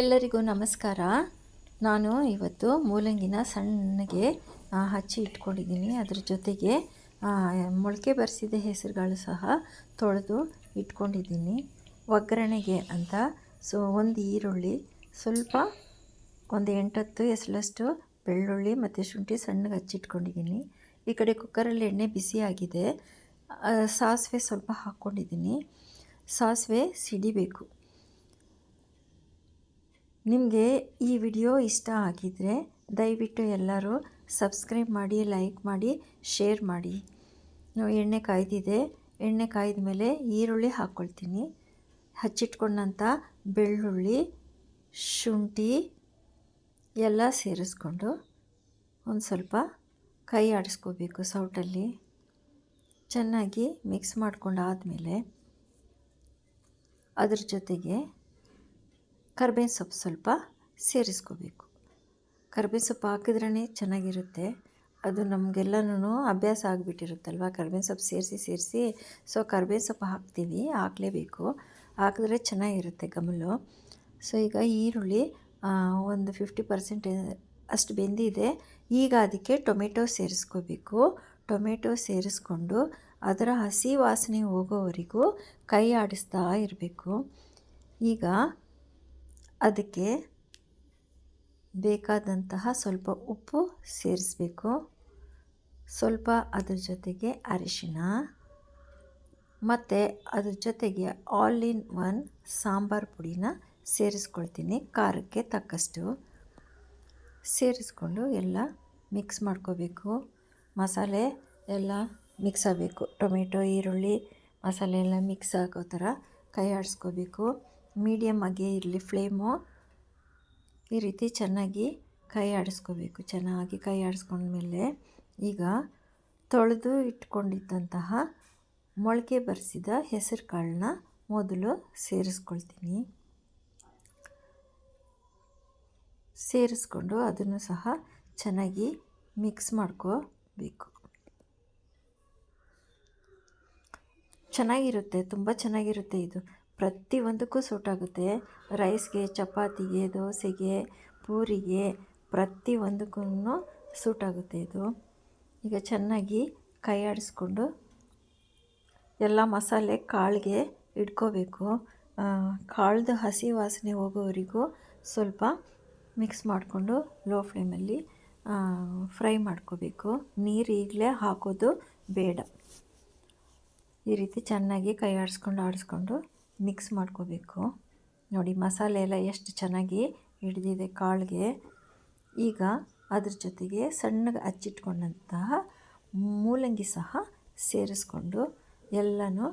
ಎಲ್ಲರಿಗೂ ನಮಸ್ಕಾರ. ನಾನು ಇವತ್ತು ಮೂಲಂಗಿನ ಸಣ್ಣಗೆ ಹಚ್ಚಿ ಇಟ್ಕೊಂಡಿದ್ದೀನಿ. ಅದ್ರ ಜೊತೆಗೆ ಮೊಳಕೆ ಬರೆಸಿದ ಹೆಸರುಗಳು ಸಹ ತೊಳೆದು ಇಟ್ಕೊಂಡಿದ್ದೀನಿ. ಒಗ್ಗರಣೆಗೆ ಅಂತ, ಸೊ, ಒಂದು ಈರುಳ್ಳಿ, ಸ್ವಲ್ಪ ಒಂದು ಎಂಟತ್ತು ಎಸಳಷ್ಟು ಬೆಳ್ಳುಳ್ಳಿ ಮತ್ತು ಶುಂಠಿ ಸಣ್ಣಗೆ ಹಚ್ಚಿಟ್ಕೊಂಡಿದ್ದೀನಿ ಈ ಕಡೆ ಕುಕ್ಕರಲ್ಲಿ ಎಣ್ಣೆ ಬಿಸಿಯಾಗಿದೆ ಸಾಸಿವೆ ಸ್ವಲ್ಪ ಹಾಕ್ಕೊಂಡಿದ್ದೀನಿ. ಸಾಸಿವೆ ಸಿಡಿಬೇಕು. ನಿಮಗೆ ಈ ವಿಡಿಯೋ ಇಷ್ಟ ಆಗಿದ್ದರೆ ದಯವಿಟ್ಟು ಎಲ್ಲರೂ ಸಬ್ಸ್ಕ್ರೈಬ್ ಮಾಡಿ, ಲೈಕ್ ಮಾಡಿ, ಶೇರ್ ಮಾಡಿ. ಎಣ್ಣೆ ಕಾಯ್ದಿದೆ. ಎಣ್ಣೆ ಕಾಯ್ದ ಮೇಲೆ ಈರುಳ್ಳಿ ಹಾಕ್ಕೊಳ್ತೀನಿ ಹಚ್ಚಿಟ್ಕೊಂಡಂಥ ಬೆಳ್ಳುಳ್ಳಿ, ಶುಂಠಿ ಎಲ್ಲ ಸೇರಿಸ್ಕೊಂಡು ಒಂದು ಸ್ವಲ್ಪ ಕೈ ಆಡಿಸ್ಕೋಬೇಕು ಸೌಟಲ್ಲಿ. ಚೆನ್ನಾಗಿ ಮಿಕ್ಸ್ ಮಾಡ್ಕೊಂಡಾದಮೇಲೆ ಅದ್ರ ಜೊತೆಗೆ ಕರ್ಬೇವಿನ ಸೊಪ್ಪು ಸ್ವಲ್ಪ ಸೇರಿಸ್ಕೋಬೇಕು. ಕರ್ಬೇವಿನ ಸೊಪ್ಪು ಹಾಕಿದ್ರೇ ಚೆನ್ನಾಗಿರುತ್ತೆ. ಅದು ನಮಗೆಲ್ಲನೂ ಅಭ್ಯಾಸ ಆಗಿಬಿಟ್ಟಿರುತ್ತಲ್ವ? ಕರ್ಬೇವಿನ ಸೊಪ್ಪು ಸೇರಿಸಿ ಸೇರಿಸಿ. ಸೊ ಕರ್ಬೇವಿನ ಸೊಪ್ಪು ಹಾಕ್ತೀವಿ, ಹಾಕಲೇಬೇಕು. ಹಾಕಿದ್ರೆ ಚೆನ್ನಾಗಿರುತ್ತೆ ಗಮಲು. ಸೊ, ಈಗ ಈರುಳ್ಳಿ ಒಂದು ಫಿಫ್ಟಿ ಪರ್ಸೆಂಟ್ ಅಷ್ಟು ಬೆಂದಿದೆ. ಈಗ ಅದಕ್ಕೆ ಟೊಮೆಟೊ ಸೇರಿಸ್ಕೋಬೇಕು. ಟೊಮೆಟೊ ಸೇರಿಸ್ಕೊಂಡು ಅದರ ಹಸಿ ವಾಸನೆ ಹೋಗೋವರೆಗೂ ಕೈ ಆಡಿಸ್ತಾ ಇರಬೇಕು. ಈಗ ಅದಕ್ಕೆ ಬೇಕಾದಂತಹ ಸ್ವಲ್ಪ ಉಪ್ಪು ಸೇರಿಸಬೇಕು. ಸ್ವಲ್ಪ ಅದ್ರ ಜೊತೆಗೆ ಅರಿಶಿನ ಮತ್ತು ಅದ್ರ ಜೊತೆಗೆ ಆಲ್ ಇನ್ ಒನ್ ಸಾಂಬಾರು ಪುಡಿನ ಸೇರಿಸ್ಕೊಳ್ತೀನಿ. ಖಾರಕ್ಕೆ ತಕ್ಕಷ್ಟು. ಸೇರಿಸ್ಕೊಂಡು ಎಲ್ಲ ಮಿಕ್ಸ್ ಮಾಡ್ಕೋಬೇಕು. ಮಸಾಲೆ ಎಲ್ಲ ಮಿಕ್ಸ್ ಆಗಬೇಕು. ಟೊಮೆಟೊ, ಈರುಳ್ಳಿ ಮಸಾಲೆ ಎಲ್ಲ ಮಿಕ್ಸ್ ಆಗೋ ಥರ ಕೈ ಆಡಿಸ್ಕೋಬೇಕು ಮೀಡಿಯಮ್ ಆಗಿ ಇರಲಿ ಫ್ಲೇಮು ಈ ರೀತಿ ಚೆನ್ನಾಗಿ ಕೈ ಆಡಿಸ್ಕೋಬೇಕು, ಚೆನ್ನಾಗಿ ಕೈ ಆಡಿಸ್ಕೊಂಡ್ಮೇಲೆ ಈಗ ತೊಳೆದು ಇಟ್ಕೊಂಡಿದ್ದಂತಹ ಮೊಳಕೆ ಬರೆಸಿದ ಹೆಸರು ಕಾಳನ್ನ ಮೊದಲು ಸೇರಿಸ್ಕೊಳ್ತೀನಿ. ಸೇರಿಸ್ಕೊಂಡು ಅದನ್ನು ಸಹ ಚೆನ್ನಾಗಿ ಮಿಕ್ಸ್ ಮಾಡ್ಕೋಬೇಕು. ಚೆನ್ನಾಗಿರುತ್ತೆ, ತುಂಬ ಚೆನ್ನಾಗಿರುತ್ತೆ ಇದು. ಪ್ರತಿಯೊಂದಕ್ಕೂ ಸೂಟಾಗುತ್ತೆ. ರೈಸ್ಗೆ, ಚಪಾತಿಗೆ, ದೋಸೆಗೆ, ಪೂರಿಗೆ ಪ್ರತಿಯೊಂದಕ್ಕೂ ಸೂಟಾಗುತ್ತೆ ಇದು. ಈಗ ಚೆನ್ನಾಗಿ ಕೈ ಆಡಿಸ್ಕೊಂಡು ಎಲ್ಲ ಮಸಾಲೆ ಕಾಳಿಗೆ ಇಟ್ಕೋಬೇಕು. ಕಾಳ್ದು ಹಸಿ ವಾಸನೆ ಹೋಗೋವರೆಗೂ ಸ್ವಲ್ಪ ಮಿಕ್ಸ್ ಮಾಡಿಕೊಂಡು ಲೋ ಫ್ಲೇಮಲ್ಲಿ ಫ್ರೈ ಮಾಡ್ಕೋಬೇಕು. ನೀರು ಈಗಲೇ ಹಾಕೋದು ಬೇಡ. ಈ ರೀತಿ ಚೆನ್ನಾಗಿ ಕೈ ಆಡಿಸ್ಕೊಂಡು ಆಡಿಸ್ಕೊಂಡು ಮಿಕ್ಸ್ ಮಾಡ್ಕೋಬೇಕು. ನೋಡಿ, ಮಸಾಲೆ ಎಲ್ಲ ಎಷ್ಟು ಚೆನ್ನಾಗಿ ಹಿಡಿದಿದೆ ಕಾಳಿಗೆ. ಈಗ ಅದ್ರ ಜೊತೆಗೆ ಸಣ್ಣಗೆ ಹಚ್ಚಿಟ್ಕೊಂಡಂತಹ ಮೂಲಂಗಿ ಸಹ ಸೇರಿಸ್ಕೊಂಡು ಎಲ್ಲನೂ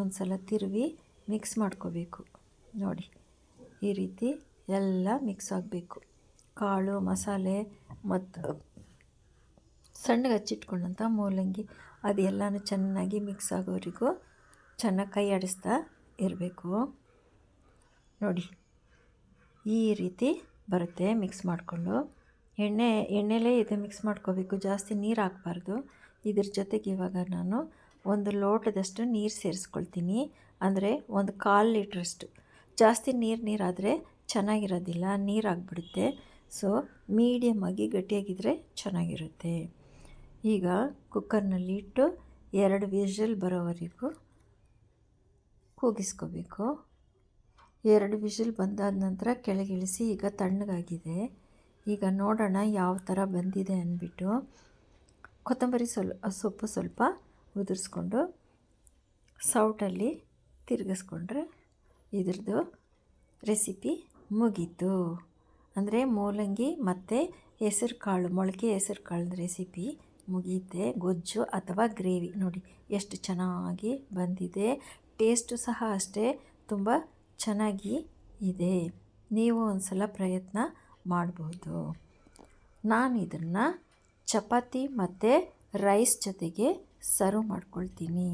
ಒಂದು ಸಲ ತಿರುವಿ ಮಿಕ್ಸ್ ಮಾಡ್ಕೋಬೇಕು. ನೋಡಿ, ಈ ರೀತಿ ಎಲ್ಲ ಮಿಕ್ಸ್ ಆಗಬೇಕು. ಕಾಳು, ಮಸಾಲೆ ಮತ್ತು ಸಣ್ಣಗೆ ಹಚ್ಚಿಟ್ಕೊಂಡಂಥ ಮೂಲಂಗಿ ಅದೆಲ್ಲನೂ ಚೆನ್ನಾಗಿ ಮಿಕ್ಸ್ ಆಗೋವರೆಗೂ ಚೆನ್ನಾಗಿ ಕೈ ಆಡಿಸ್ತಾ ಇರಬೇಕು. ನೋಡಿ, ಈ ರೀತಿ ಬರುತ್ತೆ ಮಿಕ್ಸ್ ಮಾಡಿಕೊಂಡು. ಎಣ್ಣೆ, ಎಣ್ಣೆಲೇ ಇದು ಮಿಕ್ಸ್ ಮಾಡ್ಕೋಬೇಕು. ಜಾಸ್ತಿ ನೀರು ಹಾಕ್ಬಾರ್ದು. ಇದ್ರ ಜೊತೆಗೆ ಇವಾಗ ನಾನು ಒಂದು ಲೋಟದಷ್ಟು ನೀರು ಸೇರಿಸ್ಕೊಳ್ತೀನಿ. ಅಂದರೆ ಒಂದು ಕಾಲು ಲೀಟ್ರಷ್ಟು. ಜಾಸ್ತಿ ನೀರು ನೀರಾದರೆ ಚೆನ್ನಾಗಿರೋದಿಲ್ಲ. ನೀರು ಆಗಿಬಿಡುತ್ತೆ. ಸೊ ಮೀಡಿಯಮಾಗಿ ಗಟ್ಟಿಯಾಗಿದ್ದರೆ ಚೆನ್ನಾಗಿರುತ್ತೆ. ಈಗ ಕುಕ್ಕರ್ನಲ್ಲಿ ಇಟ್ಟು ಎರಡು ವಿಷಲ್ ಬರೋವರೆಗೂ ಕೂಗಿಸ್ಕೋಬೇಕು ಎರಡು ವಿಷಲ್ ಬಂದಾದ ನಂತರ ಕೆಳಗಿಳಿಸಿ ಈಗ ತಣ್ಣಗಾಗಿದೆ. ಈಗ ನೋಡೋಣ ಯಾವ ಥರ ಬಂದಿದೆ ಅಂದ್ಬಿಟ್ಟು ಕೊತ್ತಂಬರಿ ಸ್ವಲ್ ಸೊಪ್ಪು ಸ್ವಲ್ಪ ಉದುರಿಸ್ಕೊಂಡು ಸೌಟಲ್ಲಿ ತಿರುಗಿಸ್ಕೊಂಡ್ರೆ ಇದ್ರದ್ದು ರೆಸಿಪಿ ಮುಗೀತು. ಅಂದರೆ ಮೂಲಂಗಿ ಮತ್ತು ಹೆಸರು ಕಾಳು ಮೊಳಕೆ ಹೆಸರು ಕಾಳು ರೆಸಿಪಿ ಮುಗಿಯುತ್ತೆ ಗೊಜ್ಜು ಅಥವಾ ಗ್ರೇವಿ ನೋಡಿ ಎಷ್ಟು ಚೆನ್ನಾಗಿ ಬಂದಿದೆ. ಟೇಸ್ಟು ಸಹ ಅಷ್ಟೇ ತುಂಬ ಚೆನ್ನಾಗಿ ಇದೆ. ನೀವು ಒಂದು ಸಲ ಪ್ರಯತ್ನ ಮಾಡ್ಬೋದು. ನಾನು ಇದನ್ನು ಚಪಾತಿ ಮತ್ತು ರೈಸ್ ಜೊತೆಗೆ ಸರ್ವ್ ಮಾಡ್ಕೊಳ್ತೀನಿ.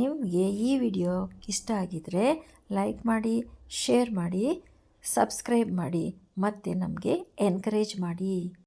ನಿಮಗೆ ಈ ವಿಡಿಯೋ ಇಷ್ಟ ಆಗಿದರೆ ಲೈಕ್ ಮಾಡಿ, ಶೇರ್ ಮಾಡಿ, ಸಬ್ಸ್ಕ್ರೈಬ್ ಮಾಡಿ ಮತ್ತು ನಮಗೆ ಎನ್ಕರೇಜ್ ಮಾಡಿ.